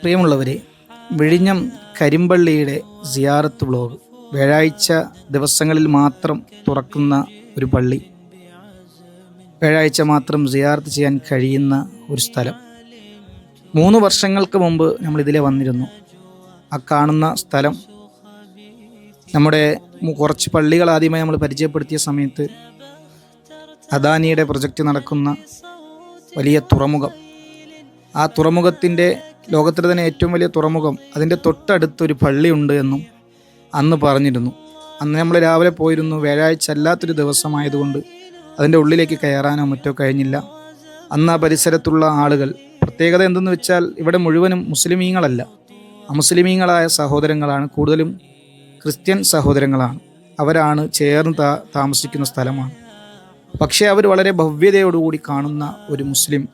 പ്രിയമുള്ളവരെ വിഴിഞ്ഞം കരിമ്പള്ളിയുടെ സിയാറത്ത് ബ്ലോഗ് വ്യാഴാഴ്ച ദിവസങ്ങളിൽ മാത്രം തുറക്കുന്ന ഒരു പള്ളി. വ്യാഴാഴ്ച മാത്രം സിയാറത്ത് ചെയ്യാൻ കഴിയുന്ന ഒരു സ്ഥലം. മൂന്ന് വർഷങ്ങൾക്ക് മുമ്പ് നമ്മൾ ഇതിലെ വന്നിരുന്നു. ആ കാണുന്ന സ്ഥലം നമ്മുടെ കുറച്ച് പള്ളികൾ ആദ്യമായി നമ്മൾ പരിചയപ്പെടുത്തിയ സമയത്ത് അദാനിയുടെ പ്രൊജക്റ്റ് നടക്കുന്ന വലിയ തുറമുഖം. ആ തുറമുഖത്തിന്റെ ലോകത്തിലെ തന്നെ ഏറ്റവും വലിയ തുറമുഖം അതിന്റെ തൊട്ടടുത്തൊരു പള്ളിയുണ്ട് എന്നും അന്ന് പറഞ്ഞിരുന്നു. അന്ന് നമ്മൾ രാവിലെ പോയിരുന്നു. വ്യാഴാഴ്ച അല്ലാത്തൊരു ദിവസമായതുകൊണ്ട് അതിന്റെ ഉള്ളിലേക്ക് കയറാനോ മറ്റോ കഴിഞ്ഞില്ല. അന്ന് ആ പരിസരത്തുള്ള ആളുകൾ പ്രത്യേകത എന്തെന്ന് വെച്ചാൽ ഇവിടെ മുഴുവനും മുസ്ലിമീങ്ങളല്ല. അമുസ്ലിമീങ്ങളായ സഹോദരങ്ങളാണ്. കൂടുതലും ക്രിസ്ത്യൻ സഹോദരങ്ങളാണ്. അവരാണ് ചേർന്ന് താ താമസിക്കുന്ന സ്ഥലമാണ്. പക്ഷേ അവർ വളരെ ഭവ്യതയോടുകൂടി കാണുന്ന ഒരു മുസ്ലിം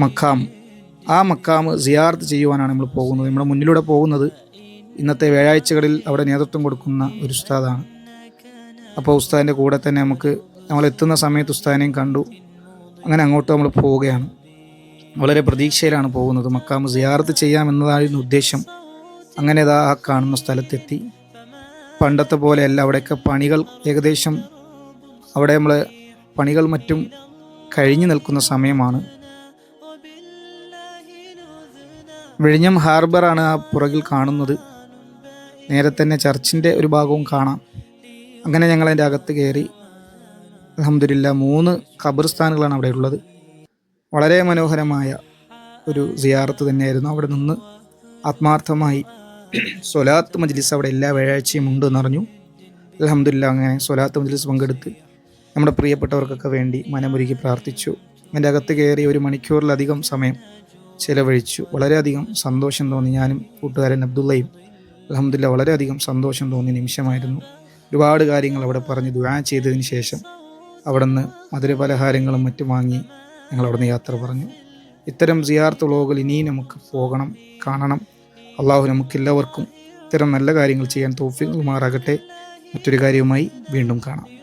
മക്കാം ആ മക്കാമ് സിയാർത്ത് ചെയ്യുവാനാണ് നമ്മൾ പോകുന്നത്. നമ്മുടെ മുന്നിലൂടെ പോകുന്നത് ഇന്നത്തെ വ്യാഴാഴ്ചകളിൽ അവിടെ നേതൃത്വം കൊടുക്കുന്ന ഒരു ഉസ്താദാണ്. അപ്പോൾ ഉസ്താദിന്റെ കൂടെ തന്നെ നമുക്ക് നമ്മൾ എത്തുന്ന സമയത്ത് ഉസ്താദിനെയും കണ്ടു. അങ്ങനെ അങ്ങോട്ട് നമ്മൾ പോവുകയാണ്. വളരെ പ്രതീക്ഷയിലാണ് പോകുന്നത്. മക്കാമ് സിയാർത്ത് ചെയ്യാമെന്നതായിരുന്നു ഉദ്ദേശം. അങ്ങനെ ഇതാ ആ കാണുന്ന സ്ഥലത്തെത്തി. പണ്ടത്തെ പോലെയല്ല അവിടെയൊക്കെ പണികൾ ഏകദേശം അവിടെ നമ്മൾ പണികൾ മറ്റും കഴിഞ്ഞു നിൽക്കുന്ന സമയമാണ്. വിഴിഞ്ഞം ഹാർബറാണ് ആ പുറകിൽ കാണുന്നത്. നേരെ തന്നെ ചർച്ചിന്റെ ഒരു ഭാഗവും കാണാം. അങ്ങനെ ഞങ്ങൾ അതിന്റെ അകത്ത് കയറി. അലഹമില്ല മൂന്ന് ഖബർസ്ഥാനുകളാണ് അവിടെ ഉള്ളത്. വളരെ മനോഹരമായ ഒരു സിയാറത്ത് തന്നെയായിരുന്നു അവിടെ നിന്ന് ആത്മാർത്ഥമായി സൊലാത്ത് മജ്ലിസ് അവിടെ എല്ലാ വ്യാഴാഴ്ചയും ഉണ്ട് എന്നറിഞ്ഞു അലഹമില്ല അങ്ങനെ സൊലാത്ത് മജ്ലിസ് പങ്കെടുത്ത് നമ്മുടെ പ്രിയപ്പെട്ടവർക്കൊക്കെ വേണ്ടി മനമൊരുക്കി പ്രാർത്ഥിച്ചു. എന്റെ അകത്ത് കയറി ഒരു മണിക്കൂറിലധികം സമയം ചിലവഴിച്ചു. വളരെയധികം സന്തോഷം തോന്നി ഞാനും കൂട്ടുകാരൻ അബ്ദുള്ളയും. അലഹമില്ല വളരെയധികം സന്തോഷം തോന്നിയ നിമിഷമായിരുന്നു. ഒരുപാട് കാര്യങ്ങൾ അവിടെ പറഞ്ഞ് ദുരാ ചെയ്തതിന് ശേഷം അവിടെ നിന്ന് മധുരപലഹാരങ്ങളും മറ്റും വാങ്ങി ഞങ്ങൾ അവിടെ നിന്ന് യാത്ര പറഞ്ഞു. ഇത്തരം സിയാർത്ത് വ്ളോഗിൽ ഇനിയും നമുക്ക് പോകണം കാണണം. അള്ളാഹു നമുക്കെല്ലാവർക്കും ഇത്തരം നല്ല കാര്യങ്ങൾ ചെയ്യാൻ തോഫിക്കുമാറാകട്ടെ മറ്റൊരു കാര്യവുമായി വീണ്ടും കാണാം.